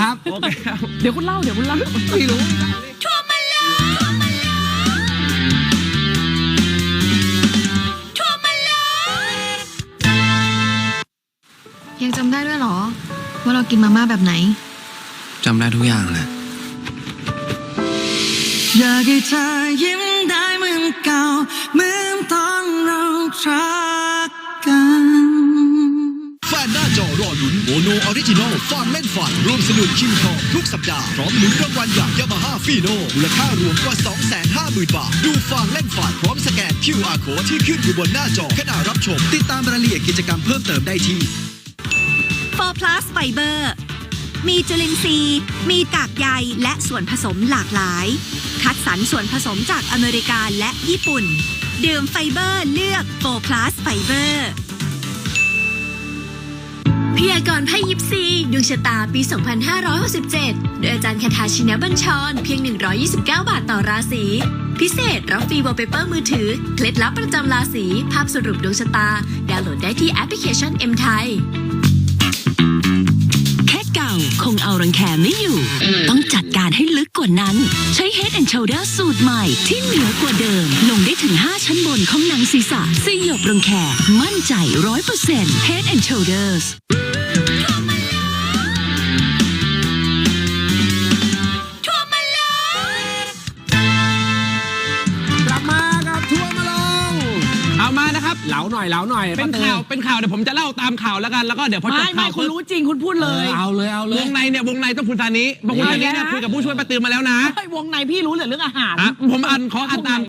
ครับโอเคครับเดี๋ยวคุณเล่าเดี๋ยวคุณเล่าไม่รู้ ยังจำได้ด้วยเหรอ ว่าเรากินมาม่าแบบไหน จำได้ทุกอย่างแหละ อยากให้เธอยิ้ม นโมโนออริจินอลฟังเล่นฝันร่วมสนุกชิงทองทุกสัปดาห์ พร้อมลุ้นรางวัลอย่างยามาฮ่าฟีโนมูลค่ารวมกว่า 250,000 บาท ดูฟังเล่นฝันพร้อมสแกน QR code ที่ขึ้นอยู่บนหน้าจอขณะรับชม ติดตามรายละเอียดกิจกรรมเพิ่มเติมได้ที่ 4 plus fiber มีจุลินทรีย์ มีกากใยและส่วนผสมหลากหลาย คัดสรรส่วนผสมจากอเมริกาและญี่ปุ่น ดื่มไฟเบอร์เลือก4 plus fiber พยากรณ์ไพ่ยิปซีดวงชะตาปี 2567 โดยอาจารย์คาทาชินะบัญชร เพียง 129 บาทต่อราศีพิเศษรับฟรีวอลเปเปอร์มือถือ เคล็ดลับประจำราศีภาพสรุปดวงชะตา ดาวน์โหลดได้ที่แอปพลิเคชัน M ไทยแค่เก่าคงเอารังแคไม่อยู่ ต้องจัดการให้ลึกกว่านั้น ใช้ Head and Shoulder สูตรใหม่ที่เหนือกว่าเดิม ลงได้ถึง 5 ชั้นบนของหนังศีรษะสยบรังแคมั่นใจ 100% Head and Shoulders เหลาหน่อยเหลาหน่อยเป็นข่าวป้เป็นข่าวเดี๋ยวผมจะเล่าตามข่าวแล้วกันแล้วก็เดี๋ยวพอจไม่บไม่ข่าวคุณปุ๊บรู้จริงคุณพูดเอเลอยเอาเลยเอาเลวยงในเนี่ยวงในต้องคุณตานี้วงในนี้เนี่ยเอาแล้วคุยกับผู้ช่วยป้าตือมาแล้วนะ เฮ้ยวงในพี่รู้เหรือเรื่องอาหาร อะผมอ่านขออ่านตาม